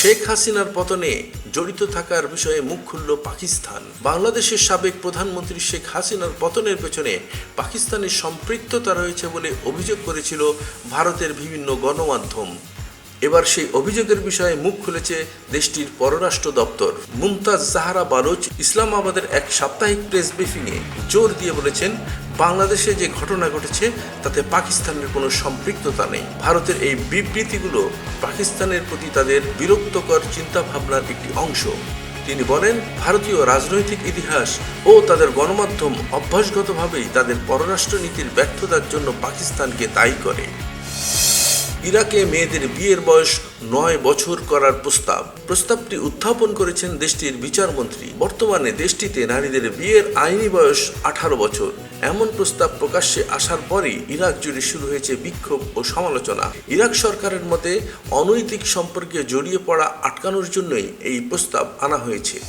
শেখ হাসিনার পতনে জড়িত থাকার বিষয়ে মুখ খুলল পাকিস্তান। বাংলাদেশের সাবেক প্রধানমন্ত্রী শেখ হাসিনার পতনের পেছনে পাকিস্তানের সম্পৃক্ততা রয়েছে বলে অভিযোগ করেছিল ভারতের বিভিন্ন গণমাধ্যম। এবার সেই অভিযোগের বিষয়ে মুখ খুলেছে দেশটির পররাষ্ট্র দপ্তর। মুমতাজ জাহারা বালুচ ইসলামাবাদের এক সাপ্তাহিক প্রেস ব্রিফিংয়ে জোর দিয়ে বলেছেন, বাংলাদেশে যে ঘটনা ঘটেছে তাতে পাকিস্তানের কোনো সম্পৃক্ততা নেই। ভারতের এই বিবৃতিগুলো পাকিস্তানের প্রতি তাদের বিরক্তকর চিন্তাভাবনার একটি অংশ। তিনি বলেন, ভারতীয় রাজনৈতিক ইতিহাস ও তাদের গণমাধ্যম অভ্যাসগতভাবেই তাদের পররাষ্ট্র নীতির ব্যর্থতার জন্য পাকিস্তানকে দায়ী করে। ইরাকে মেয়েদের বিয়ের বয়স নয় বছর করার প্রস্তাব। প্রস্তাবটি উত্থাপন করেছেন দেশটির বিচারমন্ত্রী। বর্তমানে দেশটিতে নারীদের বিয়ের আইনি বয়স আঠারো বছর। এমন প্রস্তাব প্রকাশ্যে আসার পরই ইরাক জুড়ে শুরু হয়েছে বিক্ষোভ ও সমালোচনা। ইরাক সরকারের মতে, অনৈতিক সম্পর্কে জড়িয়ে পড়া আটকানোর জন্যই এই প্রস্তাব আনা হয়েছে।